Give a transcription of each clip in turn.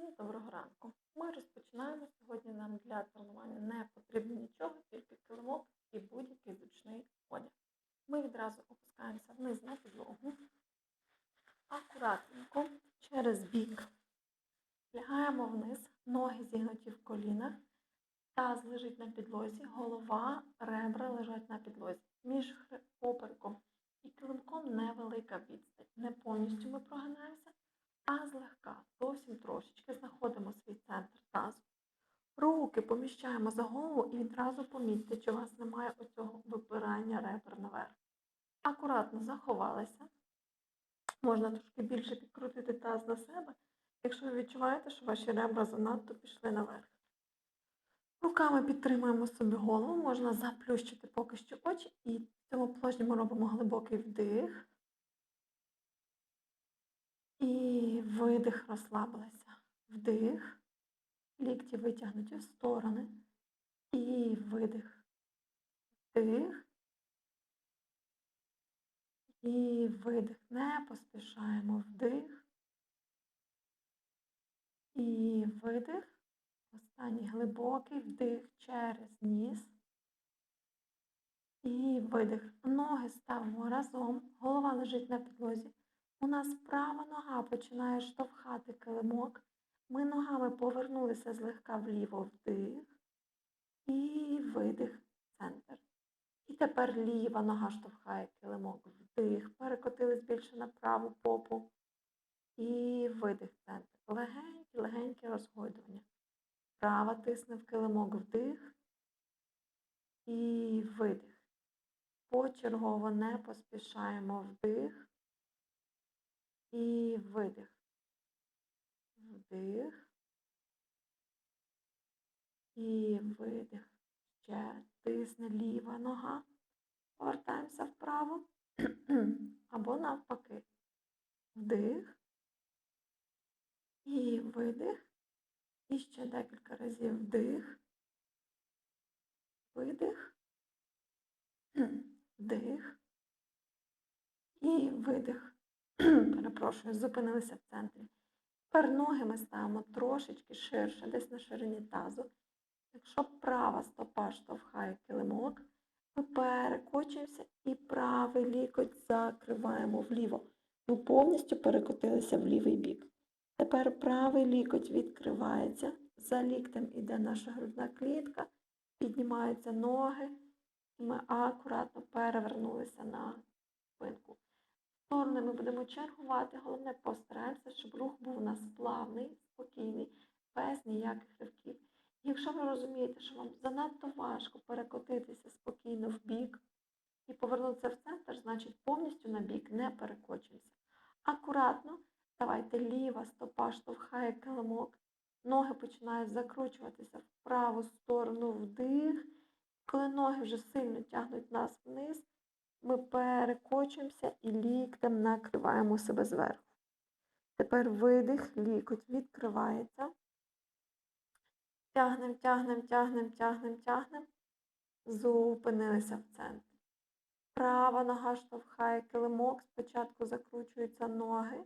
Всім доброго ранку. Ми розпочинаємо. Сьогодні нам для тренування не потрібно нічого, тільки килимок і будь-який зручний одяг. Ми відразу опускаємося вниз на підлогу, акуратненько через бік. Лягаємо вниз, ноги зігнуті в колінах, таз лежить на підлозі, голова, ребра лежать на підлозі. Між попереком і килимком невелика відстань. Не повністю ми прогинаємося, а злегка, зовсім трошечки знаходимо свій центр тазу. Руки поміщаємо за голову і відразу помітьте, чи у вас немає оцього випирання ребер наверх. Акуратно заховалися. Можна трошки більше підкрутити таз на себе, якщо ви відчуваєте, що ваші ребра занадто пішли наверх. Руками підтримуємо собі голову, можна заплющити поки що очі, і в цьому положенні ми робимо глибокий вдих. І видих розслабилися. Вдих. Лікті витягнуті в сторони. І видих. Вдих. І видих. Не поспішаємо. Вдих. І видих. Останній глибокий вдих через ніс. І видих. Ноги ставимо разом. Голова лежить на підлозі. У нас права нога починає штовхати килимок. Ми ногами повернулися злегка вліво вдих. І видих центр. І тепер ліва нога штовхає килимок. Вдих. Перекотились більше на праву попу. І видих центр. Легеньке, легеньке розгойдування. Права тисне в килимок вдих. І видих. Почергово не поспішаємо вдих. І видих. Вдих. І видих. Ще тисне ліва нога. Повертаємося вправо. Або навпаки. Вдих. І видих. І ще декілька разів вдих. Видих. Вдих. І видих. Перепрошую, зупинилися в центрі. Тепер ноги ми ставимо трошечки ширше, десь на ширині тазу. Якщо права стопа штовхає килимок, ми перекочуємося і правий лікоть закриваємо вліво. Ми повністю перекотилися в лівий бік. Тепер правий лікоть відкривається, за ліктем іде наша грудна клітка, піднімаються ноги, і ми акуратно перевернулися на спинку сторони ми будемо чергувати. Головне, постараємося, щоб рух був у нас плавний, спокійний, без ніяких ривків. Якщо ви розумієте, що вам занадто важко перекотитися спокійно в бік і повернутися в центр, значить повністю на бік не перекочуємося. Акуратно, давайте ліва стопа штовхає килимок, ноги починають закручуватися в праву сторону вдих. Коли ноги вже сильно тягнуть нас вниз, ми перекочуємося і ліктем накриваємо себе зверху. Тепер видих, лікоть відкривається. Тягнем, тягнем, тягнем, тягнем, тягнем. Зупинилися в центрі. Права нога штовхає килимок, спочатку закручуються ноги.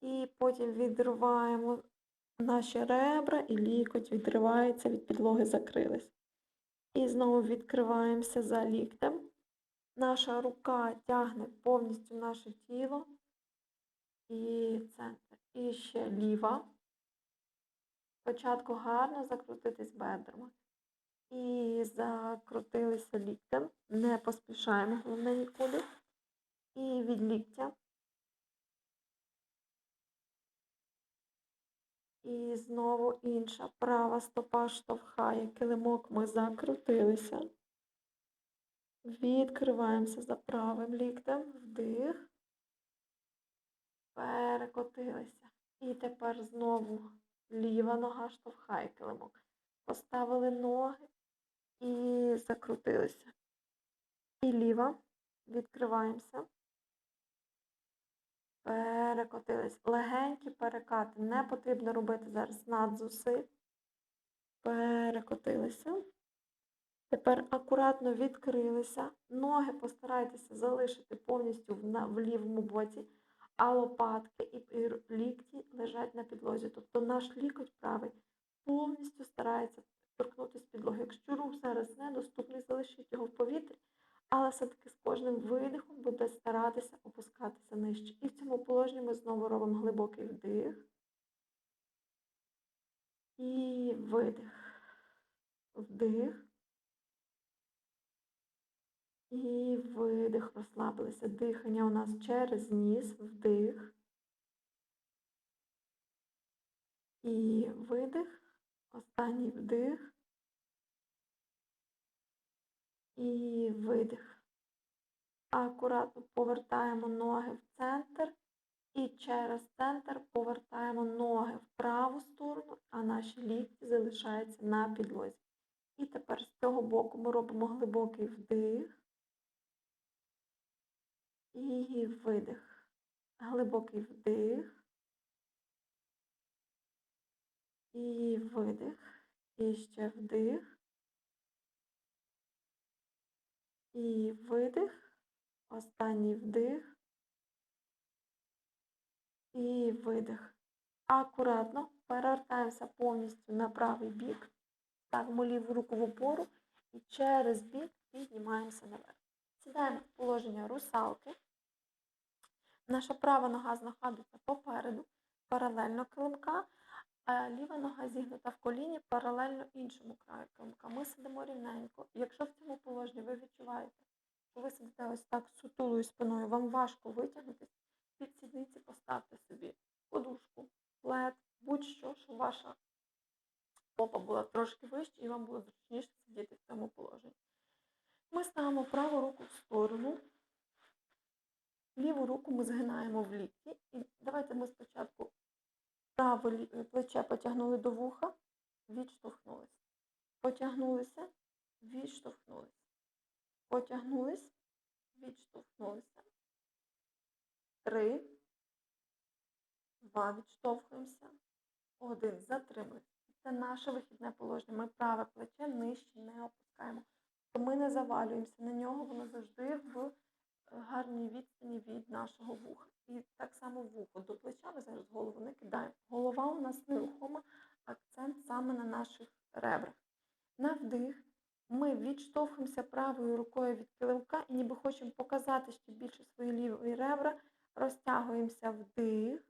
І потім відриваємо наші ребра, і лікоть відривається від підлоги, закрились. І знову відкриваємося за ліктем. Наша рука тягне повністю наше тіло і центр. І ще ліва. Спочатку гарно закрутитись бедрами. І закрутилися ліктем. Не поспішаємо, головне нікуди. І від ліктя. І знову інша. Права стопа штовхає. Килимок ми закрутилися. Відкриваємося за правим ліктем, вдих, перекотилися. І тепер знову ліва нога штовхає килимок. Поставили ноги і закрутилися. І ліва, відкриваємося. Перекотились. Легенькі перекати. Не потрібно робити зараз надзусиль. Перекотилися. Тепер акуратно відкрилися. Ноги постарайтеся залишити повністю в, лівому боці, а лопатки і лікті лежать на підлозі. Тобто наш лікоть правий повністю старається торкнутися підлоги. Якщо рух зараз недоступний, залишіть його в повітрі, але все-таки з кожним видихом буде старатися опускатися нижче. І в цьому положенні ми знову робимо глибокий вдих і видих. Вдих. І видих, розслабилися. Дихання у нас через ніс, вдих. І видих. Останній вдих. І видих. Акуратно повертаємо ноги в центр. І через центр повертаємо ноги в праву сторону, а наші лікті залишаються на підлозі. І тепер з цього боку ми робимо глибокий вдих і видих. Глибокий вдих і видих. І ще вдих. І видих. Останній вдих. І видих. Акуратно перевертаємося повністю на правий бік. Ставимо ліву руку в опору і через бік піднімаємося наверх. Сідаємо в положення русалки. Наша права нога знаходиться попереду, паралельно килимка, а ліва нога зігнута в коліні паралельно іншому краю килимка. Ми сидимо рівненько. Якщо в цьому положенні ви відчуваєте, що ви сидите ось так сутулою спиною, вам важко витягнутися, під сідниці поставте собі подушку, плед, будь-що, щоб ваша попа була трошки вища і вам було зручніше сидіти в цьому положенні. Ми ставимо праву руку в сторону, ліву руку ми згинаємо в лікті. І давайте ми спочатку праве плече потягнули до вуха, відштовхнулися. Потягнулися, відштовхнулися. Потягнулись, відштовхнулися. Три. Два. Відштовхуємося. Один. Затримуємося. Це наше вихідне положення. Ми праве плече нижче не опускаємо. Ми не завалюємося на нього, воно завжди в гарній відстані від нашого вуха. І так само вухо. До плеча ми зараз голову не кидаємо. Голова у нас нерухома, акцент саме на наших ребрах. На вдих ми відштовхуємося правою рукою від килимка і ніби хочемо показати ще більше свої ліві ребра, розтягуємося вдих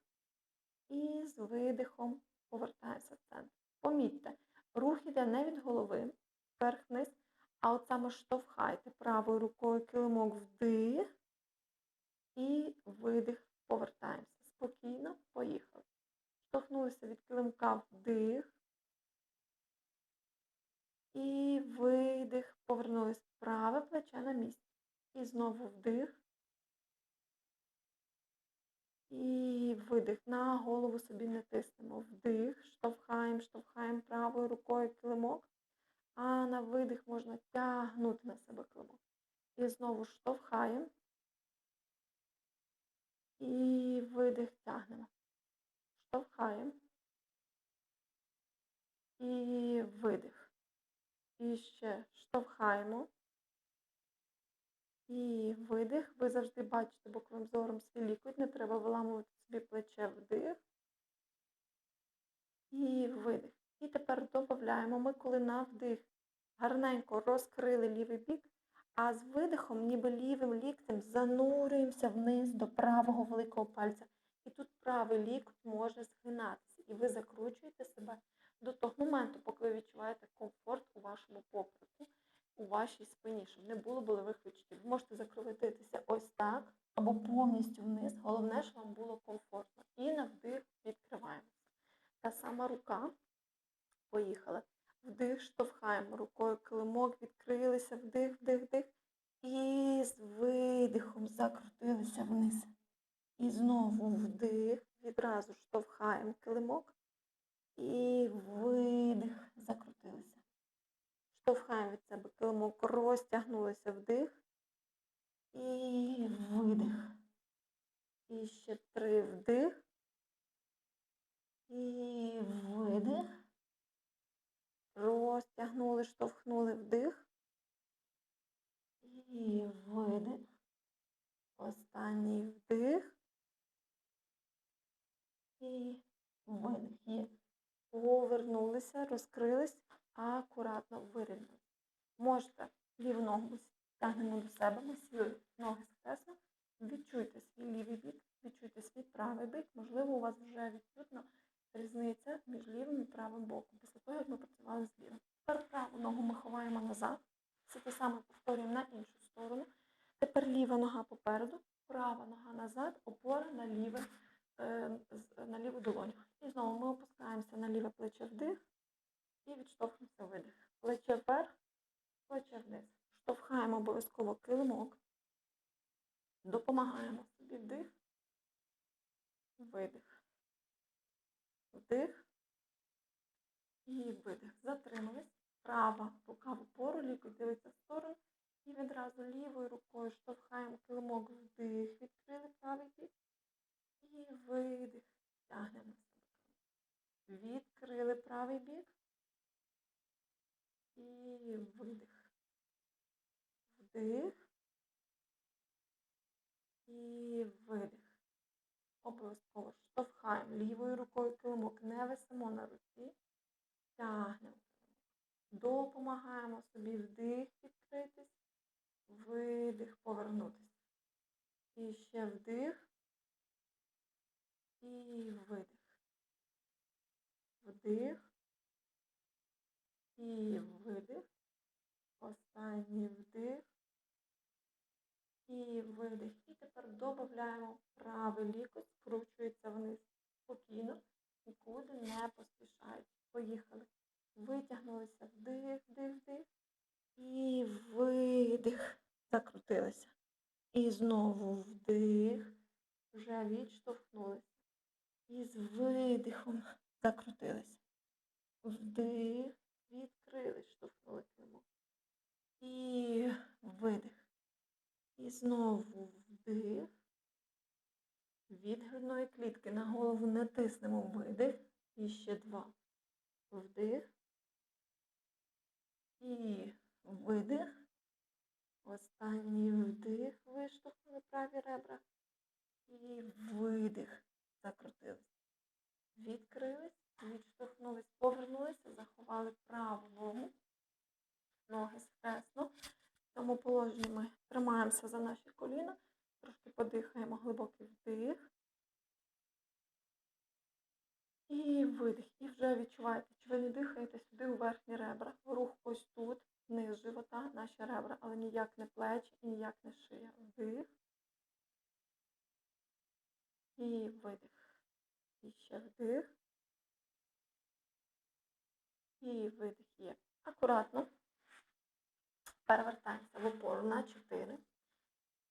і з видихом повертаємося в центр. Помітьте, рух іде не від голови, вверх-вниз, а от саме штовхайте правою рукою килимок вдих і видих, повертаємося. Спокійно, поїхали. Штовхнулися від килимка вдих. І видих, повернулись праве плече на місце. І знову вдих. І видих. На голову собі не тиснемо. Вдих, штовхаємо, штовхаємо правою рукою килимок. А на видих можна тягнути на себе килимок. І знову штовхаємо. І видих тягнемо. Штовхаємо. І видих. І ще штовхаємо. І видих. Ви завжди бачите боковим зором свій лікоть. Не треба виламувати собі плече вдих. І видих. І тепер додаємо ми, коли на вдих гарненько розкрили лівий бік, а з видихом, ніби лівим ліктем, занурюємося вниз до правого великого пальця. І тут правий лікоть може згинатися. І ви закручуєте себе до того моменту, поки ви відчуваєте комфорт у вашому попереку, у вашій спині, щоб не було болевих відчуттів. Ви можете закрутитися ось так або повністю вниз. Головне, щоб вам було комфортно. І на вдих відкриваємося. Та сама рука. Поїхали. Вдих, штовхаємо рукою килимок, відкрилися, вдих, вдих, вдих. І з видихом закрутилися вниз. І знову вдих, відразу штовхаємо килимок. І видих, закрутилися. Штовхаємо від себе килимок, розтягнулися вдих. І видих. І ще три вдих. І видих. Розтягнули, штовхнули вдих. І видих. Останній вдих. І видих. Є. Повернулися, розкрились, акуратно вирівняли. Можете ліву ногу тягнемо до себе, ми сіли ноги схресно. Відчуйте свій лівий бік, відчуйте свій правий бік. Можливо, у вас вже відчутно різниця між лівим і правим боком. Після того, як ми працювали з лівим. Тепер праву ногу ми ховаємо назад. Все те саме повторюємо на іншу сторону. Тепер ліва нога попереду, права нога назад, опора на, ліве, е, на ліву долоню. І знову ми опускаємося на ліве плече вдих і відштовхуємося видих. Плече вверх, плече вниз. Штовхаємо обов'язково килимок. Допомагаємо собі вдих, видих. Вдих і видих. Затримались. Права рука в опору, лікоть дивиться в сторону. І відразу лівою рукою штовхаємо килимок вдих, відкрили правий бік. І видих. Тягнемо. Відкрили правий бік. І видих. Вдих. І видих. Обов'язково штовхаємо лівою рукою килимок, не висимо на руці. Тягнемо. Допомагаємо собі вдих відкритись, видих повернутися. І ще вдих. І видих. Вдих. І видих. Останній вдих. І видих. І тепер додаємо правий лікоть, скручується вниз спокійно, нікуди не поспішаючи. Поїхали. Витягнулися вдих, вдих, вдих. І видих. Закрутилися. І знову вдих. Вже відштовхнулися. І з видихом закрутилися. Вдих. Відкрили, штовхнули килимок. І видих. І знову вдих. Від грудної клітки на голову не тиснемо видих. І ще два. Вдих. І видих. Останній вдих. Виштовхнули праві ребра. І видих. Закрутились. Відкрились, відштовхнулись, повернулися, заховали праву ногу. Ноги схресно. В цьому положенні ми тримаємося за наші коліна, трошки подихаємо глибокий вдих. І видих. І вже відчуваєте, чи ви не дихаєте сюди у верхні ребра. Рух ось тут, вниз живота, наші ребра, але ніяк не плечі і ніяк не шия. Вдих. І видих. І ще вдих. І видих є. Акуратно. Перевертаємося в опору на 4.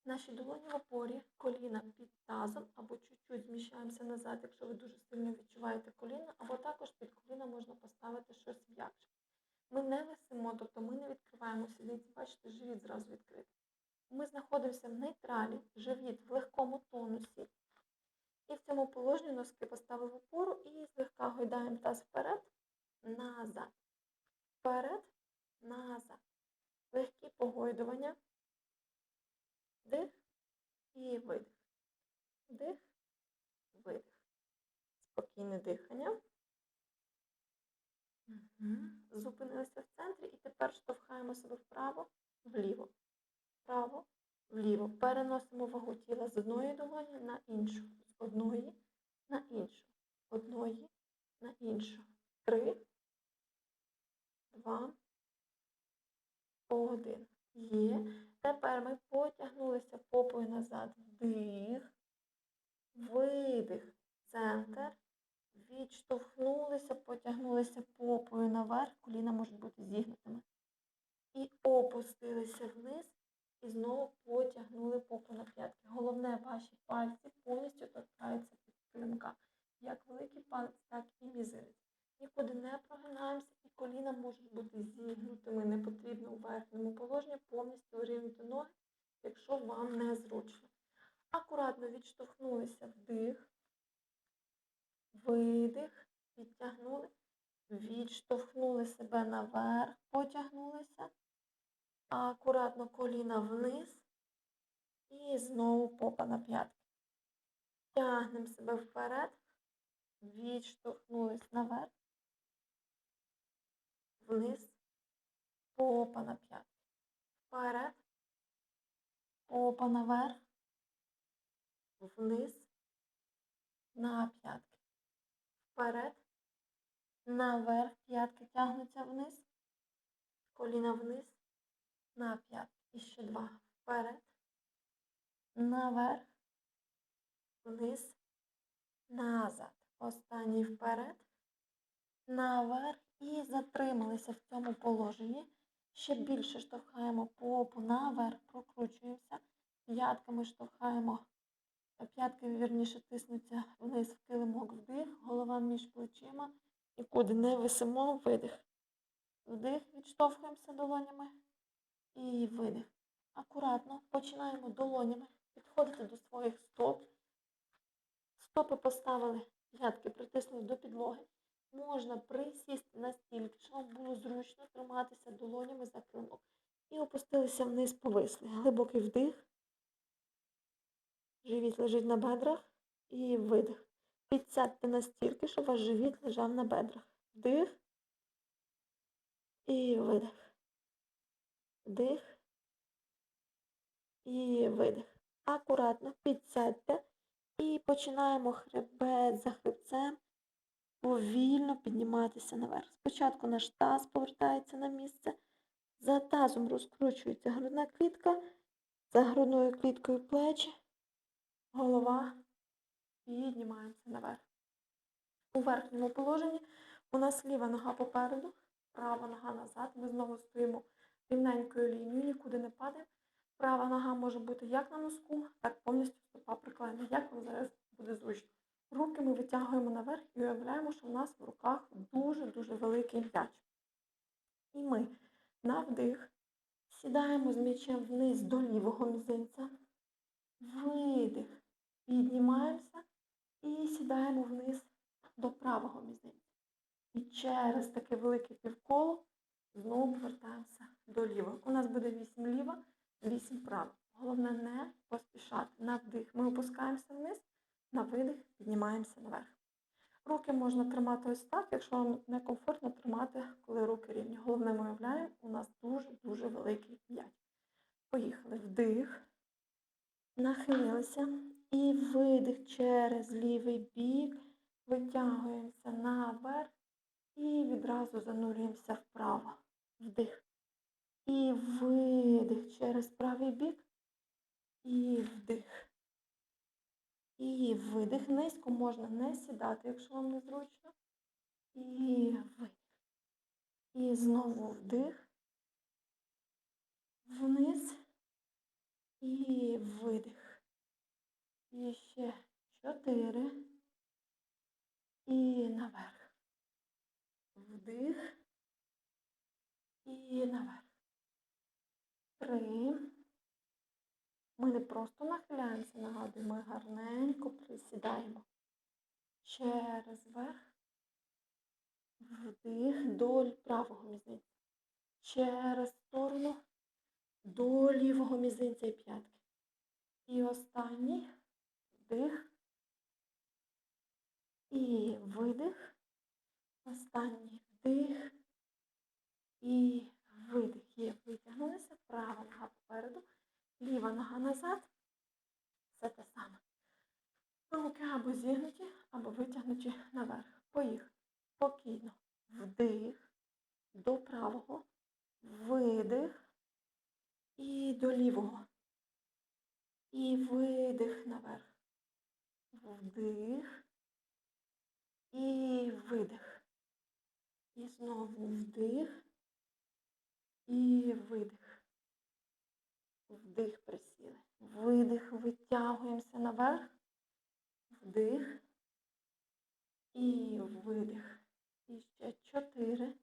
Наші долоні в опорі, коліна під тазом, або чуть-чуть зміщаємося назад, якщо ви дуже сильно відчуваєте коліна, або також під коліна можна поставити щось м'якше. Ми не висимо, тобто ми не відкриваємо сідниці, бачите, живіт зразу відкритий. Ми знаходимося в нейтралі, живіт в легкому тонусі. І в цьому положенні носки поставили в опору і злегка гойдаємо таз вперед, назад. Вперед, назад. Легкі погойдування. Вдих і видих. Вдих, видих. Спокійне дихання. Угу. Зупинилися в центрі і тепер штовхаємо себе вправо, вліво. Вправо, вліво. Переносимо вагу тіла з одної долоні на іншу. З одної на іншу. Одної на іншу. Три, два, один. Є. Тепер ми попою назад. Вдих, видих, центр. Відштовхнулися, потягнулися попою наверх, коліна можуть бути зігнутими. І опустилися вниз. І знову потягнули попу на п'ятки. Головне, ваші пальці повністю торкаються під килимка. Як великий палець, так і мізинець. Нікуди не прогинаємося, і коліна можуть бути зігнутими. Не потрібно у верхньому положенні повністю вирівняти ноги, якщо вам незручно. Акуратно відштовхнулися вдих, видих, підтягнули, відштовхнули себе наверх, потягнулися. Акуратно коліна вниз. І знову попа на п'ятки. Тягнемо себе вперед, відштовхнулись наверх, вниз, попа на п'ятки. Вперед, попа наверх, вниз, на п'ятки. Вперед, наверх, п'ятки тягнуться вниз, коліна вниз, на п'ятки. І ще два. Вперед, наверх, вниз, назад. Останній вперед, наверх. І затрималися в цьому положенні. Ще більше штовхаємо попу наверх, прокручуємося. П'ятками штовхаємо, п'ятки, вірніше, тиснуться вниз в килимок вдих, голова між плечима. Нікуди не висимо, видих. Вдих, відштовхуємося долонями і видих. Акуратно починаємо долонями підходити до своїх стоп. Стопи поставили, п'ятки притиснули до підлоги. Можна присісти настільки, щоб вам було зручно триматися долонями за килимок. І опустилися вниз, повисли. Глибокий вдих. Живіт лежить на бедрах. І видих. Підсядьте настільки, щоб ваш живіт лежав на бедрах. Вдих. І видих. Вдих. І видих. Акуратно підсядьте. І починаємо хребет за хребцем повільно підніматися наверх. Спочатку наш таз повертається на місце. За тазом розкручується грудна клітка, за грудною кліткою плечі, голова. Піднімаємося наверх. У верхньому положенні у нас ліва нога попереду, права нога назад. Ми знову стоїмо рівненькою лінією, нікуди не падаємо. Права нога може бути як на носку, так повністю стопа приклеєна. Як вам зараз буде зручно. Руки ми витягуємо наверх і уявляємо, що в нас в руках дуже-дуже великий м'яч. І ми на вдих сідаємо з м'ячем вниз до лівого мізинця. Видих. Піднімаємося і сідаємо вниз до правого мізинця. І через таке велике півколо знову повертаємося до лівого. У нас буде 8 ліва, 8 права. Головне не поспішати. На вдих ми опускаємося вниз. На видих піднімаємося наверх. Руки можна тримати ось так, якщо вам некомфортно тримати, коли руки рівні. Головне, ми уявляємо, у нас дуже-дуже великий м'яч. Поїхали. Вдих, нахилилися і видих через лівий бік. Витягуємося наверх і відразу занурюємося вправо. Вдих. І видих через правий бік. І вдих. І видих. Низько можна не сідати, якщо вам незручно. І видих. І знову вдих. Вниз. І видих. І ще чотири. І наверх. Вдих. І наверх. Три. Ми не просто нахиляємося, нагадую, ми гарненько присідаємо. Через верх. Вдих до правого мізинця. Через сторону до лівого мізинця і п'ятки. І останній вдих. І видих. Останній вдих. І видих. Є, витягнулися. Права нога попереду. Ліва нога назад. Все те саме. Руки або зігнуті, або витягнуті наверх. Поїхали. Спокійно. Вдих. До правого. Видих. І до лівого. І видих наверх. Вдих. І видих. І знову вдих. І видих. Вдих присіли. Видих, витягуємося наверх. Вдих. І видих. І ще чотири.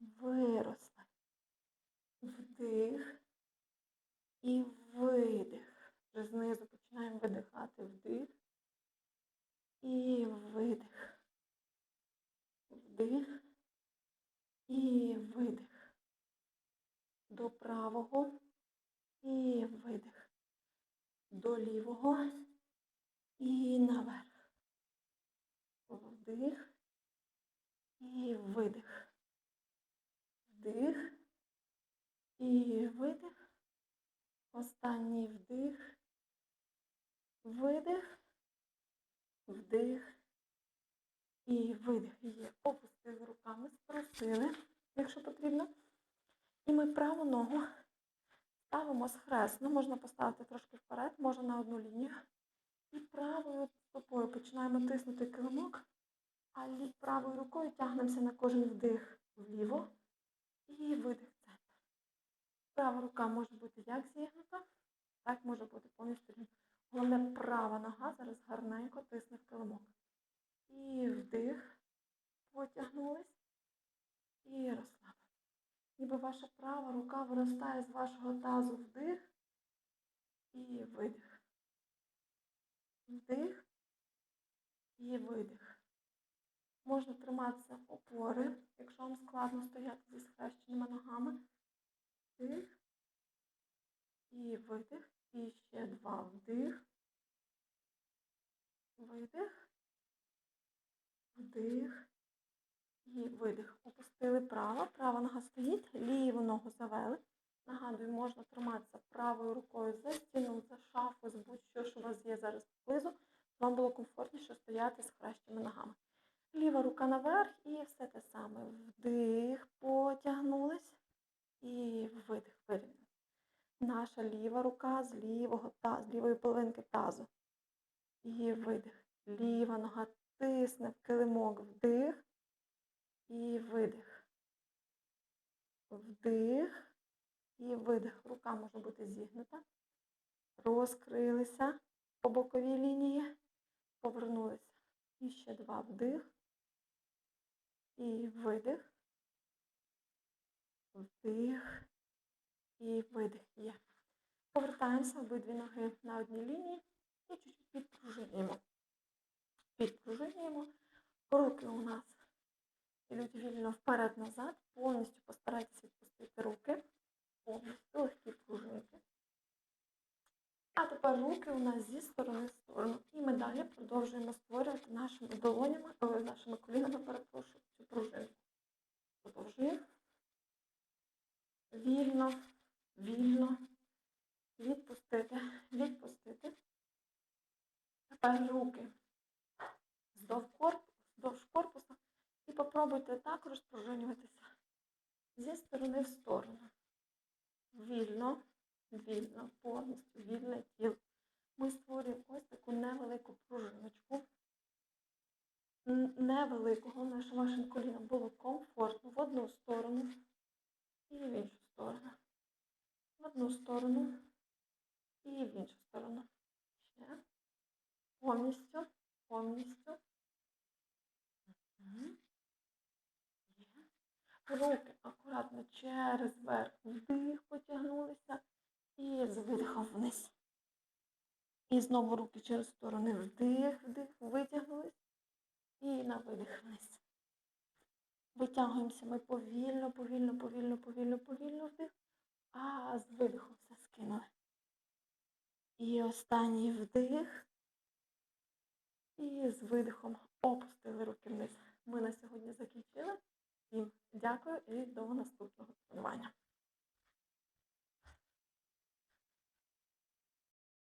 Виросли. Вдих. І видих. Вже знизу починаємо видихати. Вдих. І видих. Вдих. І видих. До правого. І видих. До лівого. І наверх. Вдих. І видих. Вдих. І видих. Останній вдих. Видих. Вдих. І видих. Є. Опустили руками, спросили, якщо потрібно. І ми праву ногу ставимо схресно. Можна поставити трошки вперед, можна на одну лінію. І правою стопою починаємо тиснути килимок, а правою рукою тягнемося на кожен вдих вліво і видих центр. Права рука може бути як зігнута, так може бути повністю. Головне, права нога зараз гарненько тисне в килимок. І вдих, потягнулись і розслабили. Ніби ваша права рука виростає з вашого тазу вдих і видих. Вдих і видих. Можна триматися опори, якщо вам складно стояти зі схрещеними ногами. Вдих і видих. І ще два вдих. Видих. Вдих. І видих. Опустили право. Права нога стоїть, ліву ногу завели. Нагадую, можна триматися правою рукою за стіну, за шафу, за будь-що, що у вас є зараз поблизу. Вам було комфортніше стояти з хрещими ногами. Ліва рука наверх і все те саме. Вдих, потягнулись і видих, вирівняли. Наша ліва рука з лівого та, з лівої половинки тазу. І видих. Ліва нога тисне в килимок. Вдих і видих. Вдих і видих. Рука може бути зігнута. Розкрилися по боковій лінії. Повернулися. І ще два вдих. І видих. Вдих. І видих є. Повертаємося обидві ноги на одній лінії і чуть-чуть підпружинюємо. Підпружинюємо. Руки у нас йдуть вільно вперед-назад. Повністю постарайтесь відпустити руки. Повністю легкі пружинки. А тепер руки у нас зі сторони в сторону. І ми далі продовжуємо створювати нашими долонями, нашими колінами, перепрошую, цю пружинку. Продовжуємо. Вільно, вільно. Відпустити, відпустити. Тепер руки вздовж корпусу. І попробуйте так розпружинюватися зі сторони в сторону. Вільно, вільно, повністю вільне тіло. Ми створюємо ось таку невелику пружиночку. Невелику, головне, щоб вашим колінам було комфортно в одну сторону і в іншу сторону. В одну сторону і в іншу сторону. Ще. Повністю, повністю. Мгм. Є. Руки акуратно через верх. Вдих, потягнулися і з видихом вниз. І знову руки через сторони. Вдих, вдих, витягнулись. І на видих вниз. Витягуємося ми повільно, повільно, повільно, повільно, повільно вдих. А з видихом все скинули. І останній вдих. І з видихом опустили руки вниз. Ми на сьогодні закінчили. Дякую і до наступного тренування.